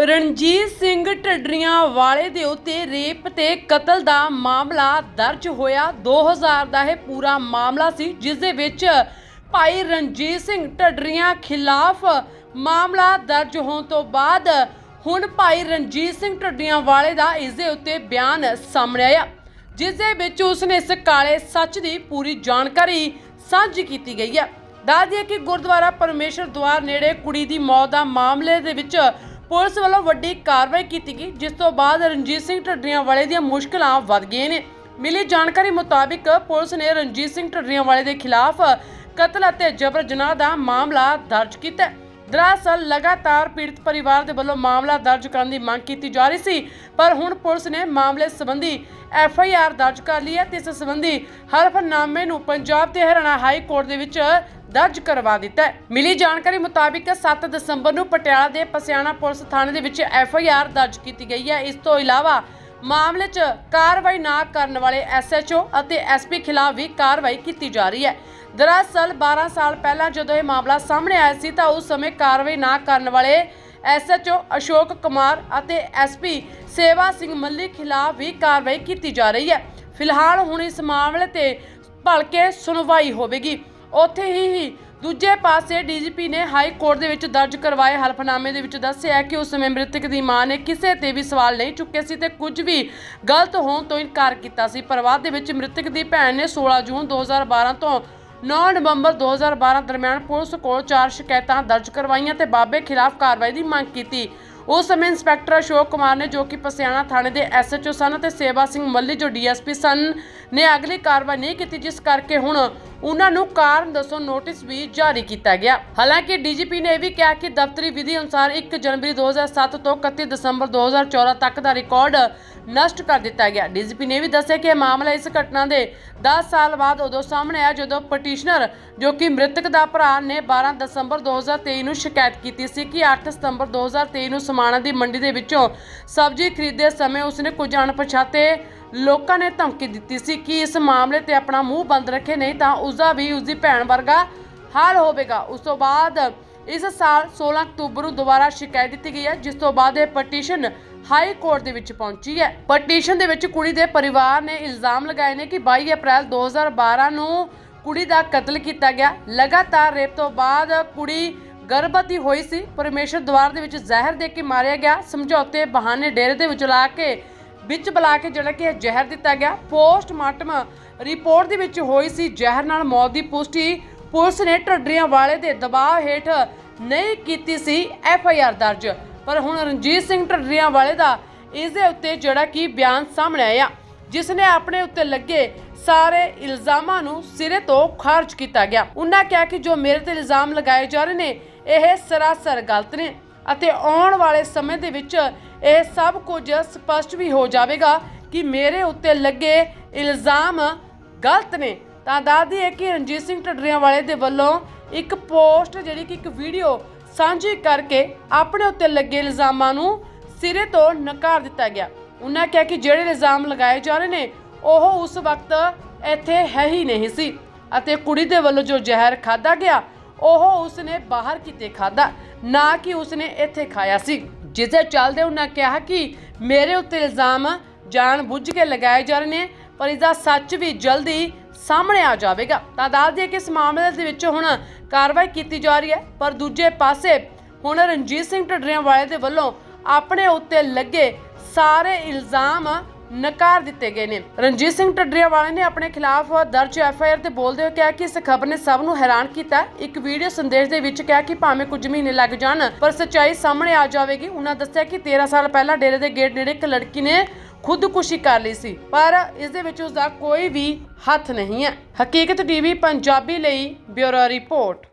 ਰਣਜੀਤ ਸਿੰਘ ਢੱਡਰੀਆਂ ਵਾਲੇ ਦੇ ਉੱਤੇ ਰੇਪ ਤੇ ਕਤਲ ਦਾ ਮਾਮਲਾ ਦਰਜ ਹੋਇਆ। 2000 ਦਾ ਇਹ ਪੂਰਾ ਮਾਮਲਾ ਸੀ, ਜਿਸ ਦੇ ਵਿੱਚ ਭਾਈ ਰਣਜੀਤ ਸਿੰਘ ਢੱਡਰੀਆਂ ਖਿਲਾਫ ਮਾਮਲਾ ਦਰਜ ਹੋਣ ਤੋਂ ਬਾਅਦ ਹੁਣ ਭਾਈ ਰਣਜੀਤ ਸਿੰਘ ਢੱਡਰੀਆਂ ਵਾਲੇ ਦਾ ਇਸ ਦੇ ਉੱਤੇ ਬਿਆਨ ਸਾਹਮਣੇ ਆਇਆ, ਜਿਸ ਦੇ ਵਿੱਚ ਉਸਨੇ ਇਸ ਕਾਲੇ ਸੱਚ ਦੀ ਪੂਰੀ ਜਾਣਕਾਰੀ ਸਾਂਝੀ ਕੀਤੀ ਗਈ ਹੈ ਦੱਸ ਦਈਏ ਕਿ ਗੁਰਦੁਆਰਾ ਪਰਮੇਸ਼ਰ ਦੁਆਰ ਨੇੜੇ ਕੁੜੀ ਦੀ ਮੌਤ ਦਾ ਮਾਮਲੇ ਦੇ ਵਿੱਚ ਪੁਲਿਸ ਵੱਲੋਂ ਵੱਡੀ ਕਾਰਵਾਈ ਕੀਤੀ ਗਈ, ਜਿਸ ਤੋਂ ਬਾਅਦ ਰਣਜੀਤ ਸਿੰਘ ਢੱਡਰੀਆਂ ਵਾਲੇ ਦੀਆਂ ਮੁਸ਼ਕਲਾਂ ਵੱਧ ਗਈਆਂ ਨੇ ਮਿਲੀ ਜਾਣਕਾਰੀ ਮੁਤਾਬਿਕ ਪੁਲਿਸ ਨੇ ਰਣਜੀਤ ਸਿੰਘ ਢੱਡਰੀਆਂ ਵਾਲੇ ਦੇ ਖਿਲਾਫ ਕਤਲ ਅਤੇ ਜਬਰ ਜਨਾਹ ਦਾ ਮਾਮਲਾ ਦਰਜ ਕੀਤਾ ਹੈ। ਦਰਅਸਲ, ਲਗਾਤਾਰ ਪੀੜਤ ਪਰਿਵਾਰ ਦੇ ਵੱਲੋਂ ਮਾਮਲਾ ਦਰਜ ਕਰਨ ਦੀ ਮੰਗ ਕੀਤੀ ਜਾ ਰਹੀ ਸੀ, ਪਰ ਹੁਣ ਪੁਲਿਸ ਨੇ ਮਾਮਲੇ ਸੰਬੰਧੀ ਐਫ ਆਈ ਆਰ ਦਰਜ ਕਰ ਲਈ ਹੈ ਤੇ ਇਸ ਸੰਬੰਧੀ ਹਲਫਨਾਮੇ ਨੂੰ ਪੰਜਾਬ ਤੇ ਹਰਿਆਣਾ ਹਾਈ ਕੋਰਟ ਦੇ ਵਿੱਚ ਦਰਜ ਕਰਵਾ ਦਿੱਤਾ ਹੈ। ਮਿਲੀ ਜਾਣਕਾਰੀ ਮੁਤਾਬਿਕ 7 ਦਸੰਬਰ ਨੂੰ ਪਟਿਆਲਾ ਦੇ ਪਸਿਆਣਾ ਪੁਲਿਸ ਥਾਣੇ ਦੇ ਵਿੱਚ ਐਫ ਆਈ ਆਰ ਦਰਜ ਕੀਤੀ ਗਈ ਹੈ। ਇਸ ਤੋਂ ਇਲਾਵਾ ਮਾਮਲੇ 'ਚ ਕਾਰਵਾਈ ਨਾ ਕਰਨ ਵਾਲੇ ਐਸਐਚਓ ਅਤੇ ਐਸਪੀ ਖਿਲਾਫ ਵੀ ਕਾਰਵਾਈ ਕੀਤੀ ਜਾ ਰਹੀ ਹੈ। ਦਰਅਸਲ 12 ਸਾਲ ਪਹਿਲਾਂ ਜਦੋਂ ਇਹ ਮਾਮਲਾ ਸਾਹਮਣੇ ਆਇਆ ਸੀ ਤਾਂ ਉਸ ਸਮੇਂ ਕਾਰਵਾਈ ਨਾ ਕਰਨ ਵਾਲੇ ਐਸਐਚਓ ਅਸ਼ੋਕ ਕੁਮਾਰ ਅਤੇ ਐਸਪੀ ਸੇਵਾ ਸਿੰਘ ਮੱਲੀ ਖਿਲਾਫ ਵੀ ਕਾਰਵਾਈ ਕੀਤੀ ਜਾ ਰਹੀ ਹੈ। ਫਿਲਹਾਲ ਹੁਣ ਇਸ ਮਾਮਲੇ ਤੇ ਭਲਕੇ ਸੁਣਵਾਈ ਹੋਵੇਗੀ। ਉੱਥੇ ਹੀ ਹੀ ਦੂਜੇ ਪਾਸੇ ਡੀਜੀਪੀ ਨੇ ਹਾਈ ਕੋਰਟ ਦੇ ਵਿੱਚ ਦਰਜ ਕਰਵਾਏ ਹਲਫਨਾਮੇ ਦੇ ਵਿੱਚ ਦੱਸਿਆ ਕਿ ਉਸ ਸਮੇਂ ਮ੍ਰਿਤਕ ਦੀ ਮਾਂ ਨੇ ਕਿਸੇ ਤੇ ਵੀ ਸਵਾਲ ਨਹੀਂ ਚੁੱਕੇ ਸੀ ਤੇ ਕੁਝ ਵੀ ਗਲਤ ਹੋਣ ਤੋਂ ਇਨਕਾਰ ਕੀਤਾ ਸੀ। ਪਰਿਵਾਰ ਦੇ ਵਿੱਚ ਮ੍ਰਿਤਕ ਦੀ ਭੈਣ ਨੇ 16 ਜੂਨ 2012 ਤੋਂ 9 ਨਵੰਬਰ 2012 ਦਰਮਿਆਨ ਪੁਲਿਸ ਕੋਲ ਚਾਰ ਸ਼ਿਕਾਇਤਾਂ ਦਰਜ ਕਰਵਾਈਆਂ ਤੇ ਬਾਬੇ ਖਿਲਾਫ ਕਾਰਵਾਈ ਦੀ ਮੰਗ ਕੀਤੀ। ਉਸ ਸਮੇਂ ਇੰਸਪੈਕਟਰ ਅਸ਼ੋਕ ਕੁਮਾਰ ਨੇ ਜੋ ਕਿ ਪਸਿਆਣਾ ਥਾਣੇ ਦੇ ਐਸਐਚਓ ਸਨ ਤੇ ਸੇਵਾ ਸਿੰਘ ਮੱਲੀ ਜੋ ਡੀਐਸਪੀ ਸਨ, ਨੇ ਅਗਲੀ ਕਾਰਵਾਈ ਨਹੀਂ ਕੀਤੀ, ਜਿਸ ਕਰਕੇ ਹੁਣ ਉਹਨਾਂ ਨੂੰ ਕਾਰਨ ਦੱਸੋ ਨੋਟਿਸ ਵੀ ਜਾਰੀ ਕੀਤਾ ਗਿਆ। ਹਾਲਾਂਕਿ ਡੀਜੀਪੀ ਨੇ ਇਹ ਵੀ ਕਿਹਾ ਕਿ ਦਫ਼ਤਰੀ ਵਿਧੀ ਅਨੁਸਾਰ 1 ਜਨਵਰੀ 2007 ਤੋਂ 31 ਦਸੰਬਰ 2014 ਤੱਕ ਦਾ ਰਿਕਾਰਡ ਨਸ਼ਟ ਕਰ ਦਿੱਤਾ ਗਿਆ। ਡੀਜੀਪੀ ਨੇ ਵੀ ਦੱਸਿਆ ਕਿ ਇਹ ਮਾਮਲਾ ਇਸ ਘਟਨਾ ਦੇ 10 ਸਾਲ ਬਾਅਦ ਉਦੋਂ ਸਾਹਮਣੇ ਆਇਆ, ਜਦੋਂ ਪਟੀਸ਼ਨਰ, ਜੋ ਕਿ ਮ੍ਰਿਤਕ ਦਾ ਭਰਾ ਨੇ 12 ਦਸੰਬਰ 2023 ਨੂੰ ਸ਼ਿਕਾਇਤ ਕੀਤੀ ਸੀ ਕਿ 8 ਸਤੰਬਰ 2023 ਨੂੰ ਸਮਾਣਾ ਦੀ ਮੰਡੀ ਦੇ ਵਿੱਚੋਂ ਸਬਜ਼ੀ ਖਰੀਦਦੇ ਸਮੇਂ ਉਸਨੇ ਕੁਝ ਅਣਪਛਾਤੇ ਲੋਕਾਂ ਨੇ ਧਮਕੀ ਦਿੱਤੀ ਸੀ ਕਿ ਇਸ ਮਾਮਲੇ ਤੇ ਆਪਣਾ ਮੂੰਹ ਬੰਦ ਰੱਖੇ ਨਹੀਂ ਤਾਂ ਉਸਦਾ ਵੀ ਉਸਦੀ ਭੈਣ ਵਰਗਾ ਹਾਲ ਹੋਵੇਗਾ। ਉਸ ਤੋਂ ਬਾਅਦ ਇਸ ਸਾਲ 16 ਅਕਤੂਬਰ ਨੂੰ ਦੁਬਾਰਾ ਸ਼ਿਕਾਇਤ ਦਿੱਤੀ ਗਈ ਹੈ, ਜਿਸ ਤੋਂ ਬਾਅਦ ਇਹ ਪਟੀਸ਼ਨ ਹਾਈ ਕੋਰਟ ਦੇ ਵਿੱਚ ਪਹੁੰਚੀ ਹੈ। ਪਟੀਸ਼ਨ ਦੇ ਵਿੱਚ ਕੁੜੀ ਦੇ ਪਰਿਵਾਰ ਨੇ ਇਲਜ਼ਾਮ ਲਗਾਏ ਨੇ ਕਿ 22 ਅਪ੍ਰੈਲ 2012 ਨੂੰ ਕੁੜੀ ਦਾ ਕਤਲ ਕੀਤਾ ਗਿਆ। ਲਗਾਤਾਰ ਰੇਪ ਤੋਂ ਬਾਅਦ ਕੁੜੀ ਗਰਭਵਤੀ ਹੋਈ ਸੀ। ਪਰਮੇਸ਼ਰ ਦਵਾਰ ਦੇ ਵਿੱਚ ਜ਼ਹਿਰ ਦੇ ਕੇ ਮਾਰਿਆ ਗਿਆ। ਸਮਝੌਤੇ ਬਹਾਨੇ ਡੇਰੇ ਦੇ ਵਿੱਚ ਲਾ ਕੇ, ਵਿੱਚ ਬੁਲਾ ਕੇ ਜਿਹੜਾ ਕਿ ਜ਼ਹਿਰ ਦਿੱਤਾ ਗਿਆ। ਪੋਸਟਮਾਰਟਮ ਰਿਪੋਰਟ ਦੇ ਵਿੱਚ ਹੋਈ ਸੀ ਜ਼ਹਿਰ ਨਾਲ ਮੌਤ ਦੀ ਪੁਸ਼ਟੀ। ਪੁਲਿਸ ਨੇ ਢੱਡਰੀਆਂ ਵਾਲੇ ਦੇ ਦਬਾਅ ਹੇਠ ਨਹੀਂ ਕੀਤੀ ਸੀ। ਐਫ ਆਈ ਆਰ ਦਰਜ। ਪਰ ਹੁਣ ਰਣਜੀਤ ਸਿੰਘ ਢੱਡਰੀਆਂ ਵਾਲੇ ਦਾ ਇਸ ਦੇ ਉੱਤੇ ਜਿਹੜਾ ਕਿ ਬਿਆਨ ਸਾਹਮਣੇ ਆਇਆ ਜਿਸ ਨੇ ਆਪਣੇ ਉੱਤੇ ਲੱਗੇ ਸਾਰੇ ਇਲਜ਼ਾਮਾਂ ਨੂੰ ਸਿਰੇ ਤੋਂ ਖਾਰਜ ਕੀਤਾ ਗਿਆ। ਉਹਨਾਂ ਕਿਹਾ ਕਿ ਜੋ ਮੇਰੇ ਤੇ ਇਲਜ਼ਾਮ ਲਗਾਏ ਜਾ ਰਹੇ ਨੇ, ਇਹ ਸਰਾਸਰ ਗਲਤ ਨੇ ਅਤੇ ਆਉਣ ਵਾਲੇ ਸਮੇਂ ਦੇ ਵਿੱਚ ਇਹ ਸਭ ਕੁਝ ਸਪਸ਼ਟ ਵੀ ਹੋ ਜਾਵੇਗਾ ਕਿ ਮੇਰੇ ਉੱਤੇ ਲੱਗੇ ਇਲਜ਼ਾਮ ਗਲਤ ਨੇ। ਤਾਂ ਦੱਸਦੀ ਹੈ ਕਿ ਰਣਜੀਤ ਸਿੰਘ ਢੱਡਰੀਆਂ ਵਾਲੇ ਦੇ ਵੱਲੋਂ ਇੱਕ ਪੋਸਟ ਜਿਹੜੀ ਕਿ ਇੱਕ ਵੀਡੀਓ ਸਾਂਝੀ ਕਰਕੇ ਆਪਣੇ ਉੱਤੇ ਲੱਗੇ ਇਲਜ਼ਾਮਾਂ ਨੂੰ ਸਿਰੇ ਤੋਂ ਨਕਾਰ ਦਿੱਤਾ ਗਿਆ। ਉਹਨਾਂ ਕਿਹਾ ਕਿ ਜਿਹੜੇ ਇਲਜ਼ਾਮ ਲਗਾਏ ਜਾ ਰਹੇ ਨੇ, ਉਹ ਉਸ ਵਕਤ ਇੱਥੇ ਹੈ ਹੀ ਨਹੀਂ ਸੀ ਅਤੇ ਕੁੜੀ ਦੇ ਵੱਲੋਂ ਜੋ ਜ਼ਹਿਰ ਖਾਦਾ ਗਿਆ, ਉਹ ਉਸਨੇ ਬਾਹਰ ਕਿਤੇ ਖਾਦਾ ਨਾ ਕਿ ਉਸਨੇ ਇੱਥੇ ਖਾਇਆ ਸੀ। ਜਿਸ ਦੇ ਚੱਲਦੇ ਉਹਨਾਂ ਕਿਹਾ ਕਿ ਮੇਰੇ ਉੱਤੇ ਇਲਜ਼ਾਮ ਜਾਣ ਬੁੱਝ ਕੇ ਲਗਾਏ ਜਾ ਰਹੇ ਨੇ, ਪਰ ਇਸ ਦਾ ਸੱਚ ਵੀ ਜਲਦੀ ਸਾਹਮਣੇ ਆ ਜਾਵੇਗਾ। ਤਾਂ ਦੱਸ ਦਈਏ ਕਿ ਇਸ ਮਾਮਲੇ ਦੇ ਵਿੱਚ ਹੁਣ ਕਾਰਵਾਈ ਕੀਤੀ ਜਾ ਰਹੀ ਹੈ, ਪਰ ਦੂਜੇ ਪਾਸੇ ਹੁਣ ਰਣਜੀਤ ਸਿੰਘ ਢੱਡਰੀਆਂ ਵਾਲੇ ਦੇ ਵੱਲੋਂ ਆਪਣੇ ਉੱਤੇ ਲੱਗੇ ਸਾਰੇ ਇਲਜ਼ਾਮ ਨਕਾਰ ਦਿੱਤੇ ਗਏ ਨੇ। ਰਣਜੀਤ ਸਿੰਘ ਢੱਡਰੀਆਂ ਵਾਲੇ ਨੇ ਆਪਣੇ ਖਿਲਾਫ ਦਰਜ ਐਫ ਆਈ ਆਰ ਤੇ ਬੋਲਦੇ ਹੋਏ ਕਿਹਾ ਕਿ ਇਸ ਖਬਰ ਨੇ ਸਭ ਨੂੰ ਹੈਰਾਨ ਕੀਤਾ ਇੱਕ ਵੀਡੀਓ ਸੰਦੇਸ਼ ਦੇ ਵਿੱਚ ਕਿਹਾ ਕਿ ਭਾਵੇਂ ਕੁਝ ਮਹੀਨੇ ਲੱਗ ਜਾਣ, ਪਰ ਸੱਚਾਈ ਸਾਹਮਣੇ ਆ ਜਾਵੇਗੀ। ਉਹਨਾਂ ਦੱਸਿਆ ਕਿ 13 ਸਾਲ ਪਹਿਲਾਂ ਡੇਰੇ ਦੇ ਗੇਟ ਨੇੜੇ ਇੱਕ ਲੜਕੀ ਨੇ ਖੁਦਕੁਸ਼ੀ ਕਰ ਲਈ ਸੀ, ਪਰ ਇਸ ਦੇ ਵਿੱਚ ਉਸ ਦਾ ਕੋਈ ਵੀ ਹੱਥ ਨਹੀਂ ਹੈ। ਹਕੀਕਤ ਟੀਵੀ ਪੰਜਾਬੀ ਲਈ ਬਿਊਰੋ ਰਿਪੋਰਟ।